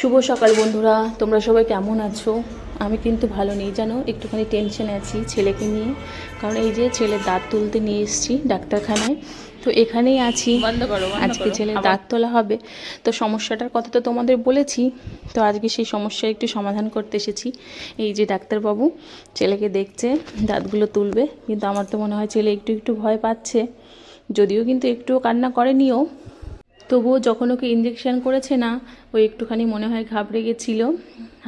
শুভ সকাল বন্ধুরা তোমরা সবাই কেমন আছো? আমি কিন্তু ভালো নেই জানো? একটুখানি টেনশনে আছি ছেলেকে নিয়ে। কারণ এই যে ছেলের দাঁত তুলতে নিয়ে এসেছি ডাক্তারখানায়। তো এখানেই আছি। বন্ধ করো আজকে। ছেলের দাঁত তোলা হবে। তো সমস্যাটার কথা তো তোমাদের বলেছি। তো আজকে সেই সমস্যার একটু সমাধান করতে এসেছি। এই যে ডাক্তারবাবু ছেলেকে দেখছে দাঁতগুলো তুলবে। কিন্তু আমার তো মনে হয় ছেলে একটু একটু ভয় পাচ্ছে। যদিও কিন্তু একটুও কান্না করেনিও। তবুও যখন ওকে ইঞ্জেকশন করেছে না, ও একটুখানি মনে হয় ঘাবড়ে গেছিল।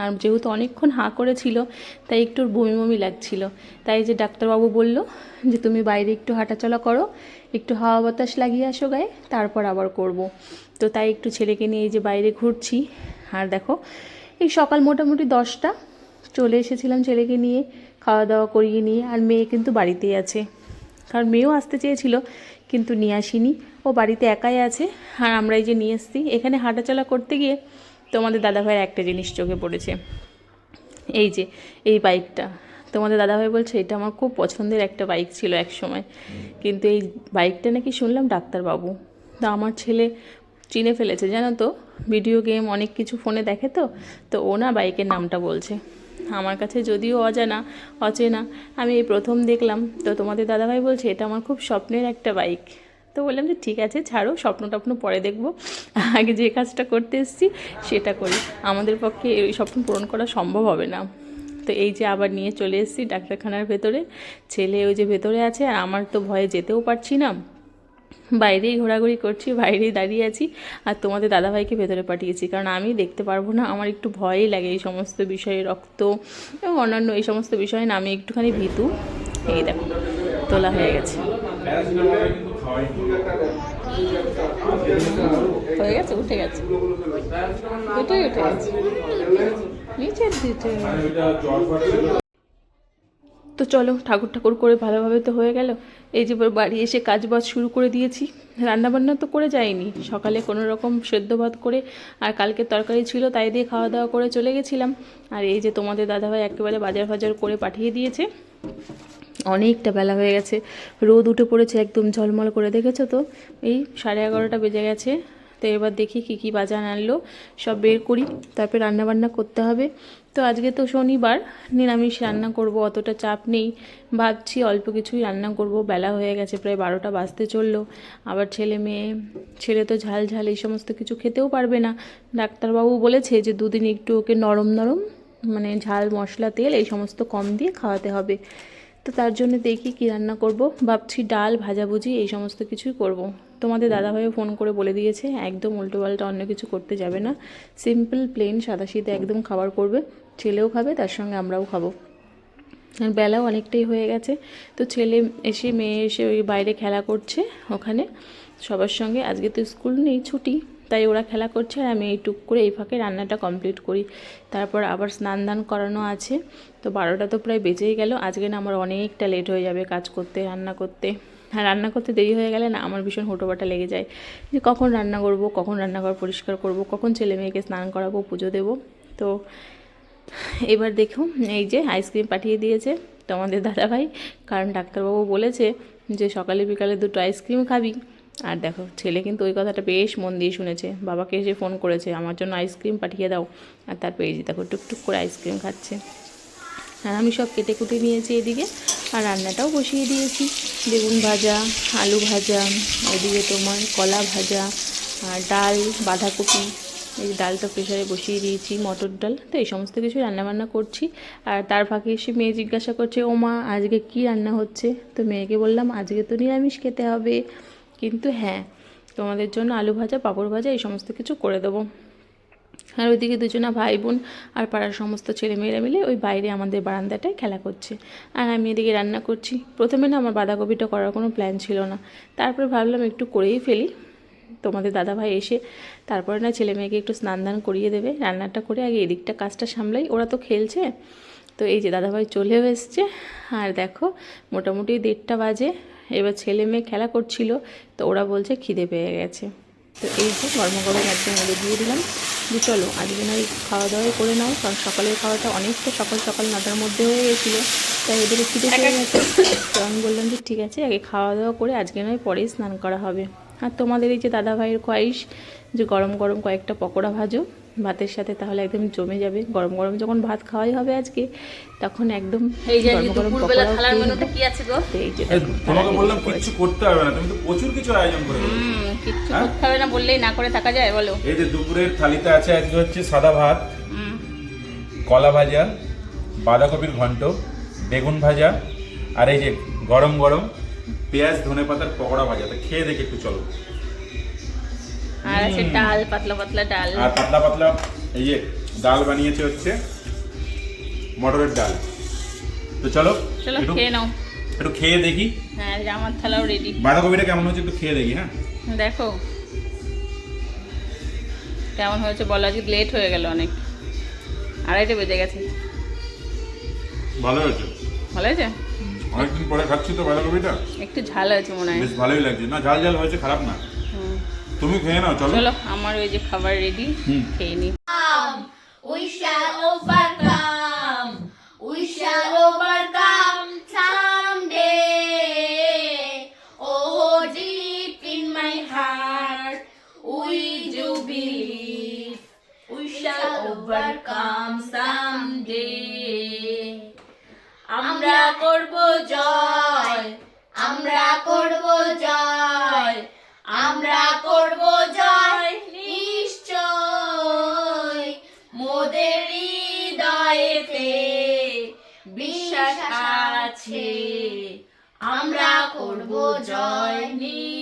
আর যেহেতু অনেকক্ষণ হাঁ করেছিল, তাই একটু বমি বমি লাগছিল। তাই যে ডাক্তারবাবু বলল যে, তুমি বাইরে একটু হাঁটাচলা করো, একটু হাওয়া বাতাস লাগিয়ে আসো গায়ে, তারপর আবার করব। তো তাই একটু ছেলেকে নিয়ে এই যে বাইরে ঘুরছি। আর দেখো, এই সকাল মোটামুটি দশটা, চলে এসেছিলাম ছেলেকে নিয়ে, খাওয়া দাওয়া করিয়ে নিয়ে। আর মেয়ে কিন্তু বাড়িতেই আছে। কারণ মেয়েও আসতে চেয়েছিল, কিন্তু নিয়ে আসিনি। বাড়িতে একাই আছে। আর আমরা এই যে নিয়ে এসছি। এখানে হাঁটাচলা করতে গিয়ে তোমাদের দাদাভাইয়ের একটা জিনিস চোখে পড়েছে। এই যে, এই বাইকটা তোমাদের দাদাভাই বলছে, এটা আমার খুব পছন্দের একটা বাইক ছিল এক সময় কিন্তু এই বাইকটা নাকি শুনলাম ডাক্তারবাবু। তো আমার ছেলে চিনে ফেলেছে, জানো তো? ভিডিও গেম অনেক কিছু ফোনে দেখে তো। তো ও না বাইকের নামটা বলছে। আমার কাছে যদিও অজানা, অচেনা, আমি এই প্রথম দেখলাম। তো তোমাদের দাদাভাই বলছে, এটা আমার খুব স্বপ্নের একটা বাইক তো বললাম যে, ঠিক আছে, ছাড়ো, স্বপ্ন টপ্ন পরে দেখব। আগে যে কাজটা করতে এসেছি, সেটা করি। আমাদের পক্ষে এই স্বপ্ন পূরণ করা সম্ভব হবে না। তো এই যে আবার নিয়ে চলে এসেছি ডাক্তারখানার ভেতরে। ছেলে ওই যে ভেতরে আছে, আর আমার তো ভয়ে যেতেও পারছি না। বাইরেই ঘোরাঘুরি করছি, বাইরেই দাঁড়িয়ে আছি, আর তোমাদের দাদাভাইকে ভেতরে পাঠিয়েছি। কারণ আমি দেখতে পারব না, আমার একটু ভয়ই লাগে এই সমস্ত বিষয়ে, রক্ত, এবং অন্যান্য এই সমস্ত বিষয়ে না, আমি একটুখানি ভীতু। এই দেখো। তোলা হয়ে গেছে। হয়ে গেছে? উঠে গেছে। দুটোই উঠে গেছে। নিচের দিকে। তো চলো, ঠাকুর ঠাকুর করে ভালোভাবে তো হয়ে গেল। এই যে বাড়ি এসে কাজ বাজ শুরু করে দিয়েছি। রান্নাবান্না তো করে যাইনি। সকালে কোনো রকম সেদ্ধ ভাত করে, আর কালকে তরকারি ছিল তাই দিয়ে খাওয়া দাওয়া করে চলে গেছিলাম। আর এই যে তোমাদের দাদাভাই একেবারে বাজার ফাজার করে পাঠিয়ে দিয়েছে। অনেকটা বেলা হয়ে গেছে। রোদ উঠে পড়েছে একদম ঝলমল করে, দেখেছ তো? এই সাড়ে এগারোটা বেজে গেছে। তো এবার দেখি কী কী বাজার আনলো। সব বের করি, তারপরে রান্নাবান্না করতে হবে। তো আজকে তো শনিবার, নিরামিষ রান্না করব, অতটা চাপ নেই। ভাবছি অল্প কিছুই রান্না করব, বেলা হয়ে গেছে, প্রায় বারোটা বাজতে চলল। আবার ছেলে মেয়ে, ছেলে তো ঝাল ঝাল, এই সমস্ত কিছু খেতেও পারবে না। ডাক্তারবাবু বলেছে যে দুদিন একটু ওকে নরম নরম মানে ঝাল মশলা, তেল, এই সমস্ত কম দিয়ে খাওয়াতে হবে। তো তার জন্য দেখি কি রান্না করব। ভাবছি ডাল, ভাজাভুজি এই সমস্ত কিছুই করব। তোমাদের দাদাভাইও ফোন করে বলে দিয়েছে, একদম উল্টোপাল্টা অন্য কিছু করতে যাবে না। সিম্পল প্লেন সাদা সাদাসিধে একদম খাবার করবে। ছেলেও খাবে, তার সঙ্গে আমরাও খাব। আর বেলাও অনেকটাই হয়ে গেছে। তো ছেলে এসে, মেয়ে এসে ওই বাইরে খেলা করছে ওখানে। সবার সঙ্গে। আজকে তো স্কুল নেই, ছুটি। তাই ওরা খেলা করছে আর আমি এইটুক করে এই ফাঁকে রান্নাটা কমপ্লিট করি। তারপর আবার স্নান দান করানো আছে। তো বারোটা তো প্রায় বেজেই গেল। আজকে না আমার অনেকটা লেট হয়ে যাবে কাজ করতে, রান্না করতে। আর রান্না করতে দেরি হয়ে গেলে না আমার ভীষণ হোটোবাটা লেগে যায়। যে কখন রান্না করব, কখন রান্নাঘর পরিষ্কার করব, কখন ছেলে মেয়েকে স্নান করাবো, পুজো দেবো। তো এবার দেখুন এই যে আইসক্রিম পাঠিয়ে দিয়েছে তোমাদের দাদাভাই। কারণ ডাক্তারবাবু বলেছে যে সকালে বিকালে দুটো আইসক্রিম খাবি। আর দেখো, ছেলে কিন্তু ওই কথাটা বেশ মন দিয়ে শুনেছে। বাবাকে এসে ফোন করেছে, আমার জন্য আইসক্রিম পাঠিয়ে দাও। আর তার পেয়েছি দেখো, টুকটুক করে আইসক্রিম খাচ্ছে। আর আমি সব কেটে কুটে নিয়েছি এদিকে, আর রান্নাটাও বসিয়ে দিয়েছি। বেগুন ভাজা, আলু ভাজা এদিকে তোমার কলা ভাজা, আর ডাল, বাঁধাকপি, এই ডালটা প্রেশারে বসিয়ে দিয়েছি, মটর ডাল। তো এই সমস্ত কিছু রান্নাবান্না করছি। আর তার ফাঁকে এসে মেয়ে জিজ্ঞাসা করছে ও মা আজকে কী রান্না হচ্ছে? তো মেয়েকে বললাম, আজকে তো নিরামিষ খেতে হবে। কিন্তু হ্যাঁ তোমাদের জন্য আলু ভাজা, পাঁপড় ভাজা, এই সমস্ত কিছু করে দেবো। আর ওইদিকে দুজনা ভাই বোন আর পাড়ার সমস্ত ছেলেমেয়েরা মিলে ওই বাইরে আমাদের বারান্দাটায় খেলা করছে। আর আমি এদিকে রান্না করছি। প্রথমে না আমার বাঁধাকপিটা করার কোনো প্ল্যান ছিল না। তারপরে ভাবলাম একটু করেই ফেলি। তোমাদের দাদাভাই এসে তারপরে না ছেলে মেয়েকে একটু স্নান দান করিয়ে দেবে। রান্নাটা করে আগে এদিকটা কাজটা সামলাই। ওরা তো খেলছে। তো এই যে দাদাভাই চলেও এসছে। আর দেখো, মোটামুটি দেড়টা বাজে। এবার ছেলে মেয়ে খেলা করছিল, তো ওরা বলছে খিদে পেয়ে গেছে। তো এই যে গরম গরম একদম ওদের দিয়ে দিলাম। যে চলো, আজকে নয় খাওয়া দাওয়া করে নাও, কারণ সকালের খাওয়াটা অনেকটা সকাল সকাল নটার মধ্যে হয়ে গেছিল। তাই ওদের খিদে পেয়ে গেছে। তো আমি বললাম যে ঠিক আছে, আগে খাওয়া দাওয়া করে আজকে নয় পরেই স্নান করা হবে। আর তোমাদের এই যে দাদাভাইয়ের খোয়াইশ যে গরম গরম কয়েকটা পকোড়া ভাজো ভাতের সাথে তাহলে একদম জমে যাবে। গরম গরম যখন ভাত খাওয়াই হবে আজকে তখন একদম এই যে গরম গরম মেনুটা কি আছে গো? এই যে তোমাকে বললাম। কিচ্ছু করতে হবে না তুমি তো প্রচুর কিছু আয়োজন করে কিচ্ছু হ্যাঁ? করতে হবে না বললেই না করে থাকা যায় বলো। এই যে দুপুরের থালিতে আছে আজকে হচ্ছে সাদা ভাত কলা ভাজা বাঁধাকপির ঘন্ট বেগুন ভাজা আর এই যে গরম গরম পেঁয়াজ ধনে পাতার পকোড়া ভাজা। তো খেয়ে দেখে একটু চলো। আর আছে ডাল পাতলা পাতলা ডাল। আর পাতলা পাতলা এই যে ডাল বানিয়েছে হচ্ছে মটরের ডাল। তো চলো চলো খেয়ে নাও। একটু খেয়ে দেখি। হ্যাঁ আমার থালাও রেডি বাঁধাকপিটা কেমন হচ্ছে একটু খেয়ে দেখি হ্যাঁ? দেখো। কেমন হয়েছে বলো? আজকে লেট হয়ে গেল অনেক। আড়াইটে বেজে গেছে। ভালো হয়েছে? ভালো হয়েছে? অনেকদিন পরে খাচ্ছি তো বাঁধাকপিটা। একটু ঝাল হয়েছে মনে হয়। বেশ ভালোই লাগছে। না ঝাল ঝাল হয়েছে খারাপ না। তুমি খেয়ে নাও চলো। চলো আমার ওই যে খাবার রেডি খেয়ে নি। ও deep in my heart we do believe we shall বাতাম some day আমরা করব জয় আমরা করব জয় আমরা করব জয় নিশ্চয়। মোদের হৃদয়েতে বিশ্বাস আছে। আমরা করব জয় নিশ্চয়